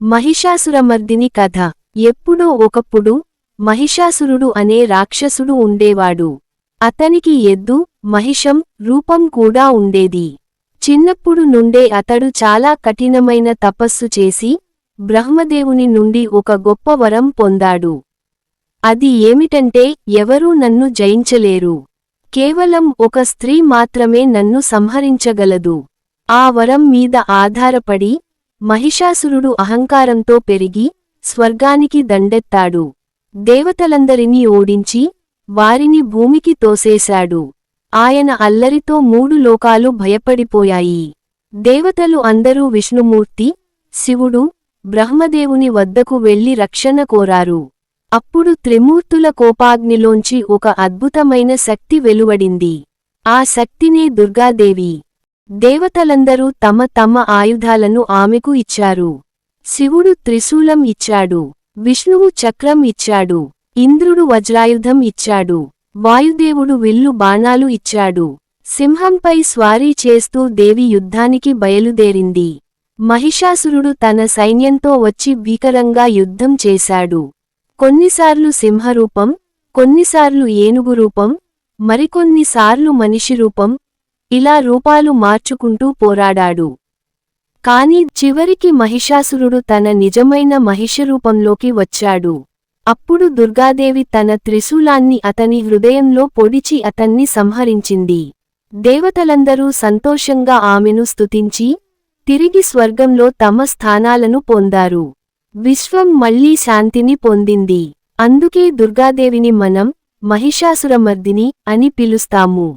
మహిషాసురమర్దిని కథ. ఎప్పుడో ఒకప్పుడు మహిషాసురుడు అనే రాక్షసుడు ఉండేవాడు. అతనికి ఎద్దు మహిషం రూపం కూడా ఉండేది. చిన్నప్పుడు నుండే అతడు చాలా కఠినమైన తపస్సు చేసి బ్రహ్మదేవుని నుండి ఒక గొప్ప వరం పొందాడు. అది ఏమిటంటే ఎవరూ నన్ను జయించలేరు. కేవలం ఒక స్త్రీ మాత్రమే నన్ను సంహరించగలదు. ఆ వరం మీద ఆధారపడి మహిషాసురుడు అహంకారంతో పెరిగి స్వర్గానికి దండెత్తాడు. దేవతలందరినీ ఓడించి వారిని భూమికి తోసేశాడు. ఆయన అల్లరితో మూడు లోకాలు భయపడిపోయాయి. దేవతలు అందరూ విష్ణుమూర్తి శివుడు బ్రహ్మదేవుని వద్దకు వెళ్ళి రక్షణ కోరారు. అప్పుడు త్రిమూర్తుల కోపాగ్నిలోంచి ఒక అద్భుతమైన శక్తి వెలువడింది. ఆ శక్తినే దుర్గాదేవి దేవతలందరూ తమ తమ ఆయుధాలను ఆమెకు ఇచ్చారు. శివుడు త్రిశూలం ఇచ్చాడు. విష్ణువు చక్రం ఇచ్చాడు. ఇంద్రుడు వజ్రాయుధం ఇచ్చాడు. వాయుదేవుడు విల్లు బాణాలు ఇచ్చాడు. సింహంపై స్వారీ చేస్తూ దేవి యుద్ధానికి బయలుదేరింది. మహిషాసురుడు తన సైన్యంతో వచ్చి భీకరంగా యుద్ధం చేశాడు. కొన్నిసార్లు సింహరూపం కొన్నిసార్లు ఏనుగు రూపం మరికొన్నిసార్లు మనిషి రూపం ఇలా రూపాలు మార్చుకుంటూ పోరాడాడు. కాని చివరికి మహిషాసురుడు తన నిజమైన మహిషరూపంలోకి వచ్చాడు. అప్పుడు దుర్గాదేవి తన త్రిశూలాన్ని అతని హృదయంలో పొడిచి అతన్ని సంహరించింది. దేవతలందరూ సంతోషంగా ఆమెను స్తుతించి తిరిగి స్వర్గంలో తమ స్థానాలను పొందారు. విశ్వం మళ్ళీ శాంతిని పొందింది. అందుకే దుర్గాదేవిని మనం మహిషాసురమర్దిని అని పిలుస్తాము.